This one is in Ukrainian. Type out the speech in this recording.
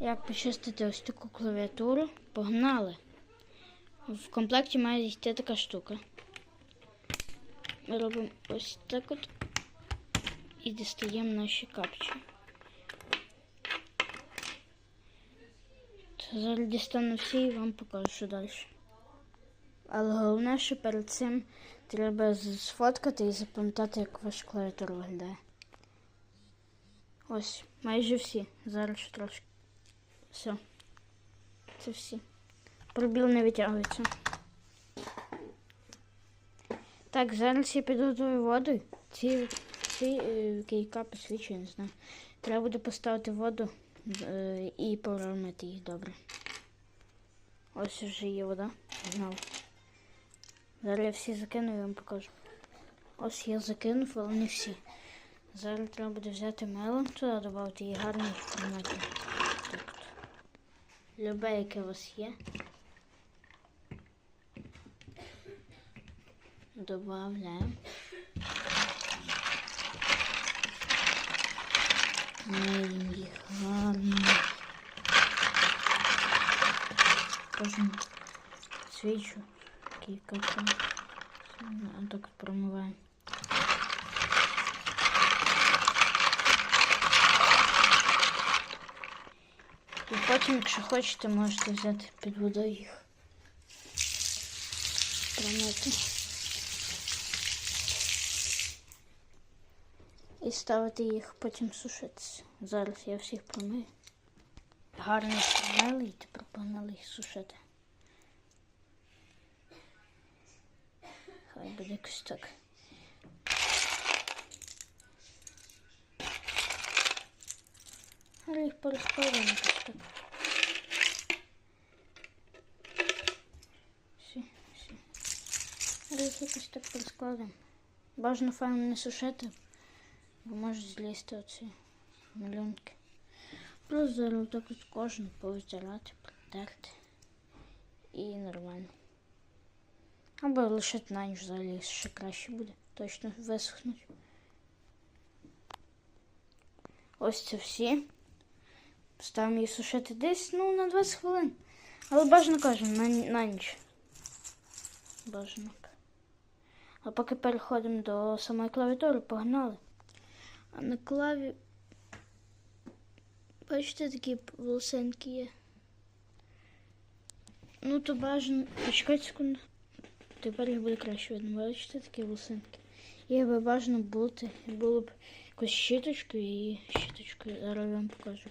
Як почистити ось таку клавіатуру? Погнали. В комплекті має йти така штука. Ми робимо ось так от і дістаємо наші капчі. Зараз дістану всі і вам покажу, що далі. Але головне, що перед цим треба сфоткати і запам'ятати, як ваша клавіатура виглядає. Ось, майже всі. Зараз ще трошки. Все. Це всі. Пробіл не витягується. Так, зараз я підготую воду. Ці, ці е, кейка посвічую, не знаю. Треба буде поставити воду е, і поромити їх добре. Ось вже є вода. Знову. Зараз я всі закину і вам покажу. Ось я закинув, але не всі. Зараз треба буде взяти мелон туди додати і. Так от. Любе, яке у вас є. Добавляємо. Миємо їх гарно. Кожен свічу. І потім, якщо хочете, можете взяти під водою їх. Промити. І ставити їх потім сушитися. Зараз я всіх промию. Гарно промили і тепер погнали їх сушити. Хай буде якось так. Але їх порозкладаємо так. Всі, всі. Але їх якось так порозкладаємо. Бажано файно не сушити, бо можуть злізти оці малюнки. Просто зараз так от кожен повитирати, протерти. І нормально. Або лишити на ніч взагалі ще краще буде. Точно висохнуть. Ось це всі. Ставимо її сушити десь ну, на 20 хвилин. Але бажано кажемо на, на ніч. Бажано. А поки переходимо до самої клавіатури, погнали. А на клаві. Бачите, такі волосинки є. Ну, то бажано. Почекайте секунду. Тепер їх буде краще видно. Бачите, такі волосинки. Їх би бажано бути. Було б якось щіточкою і щіточкою. Зараз я вам покажу.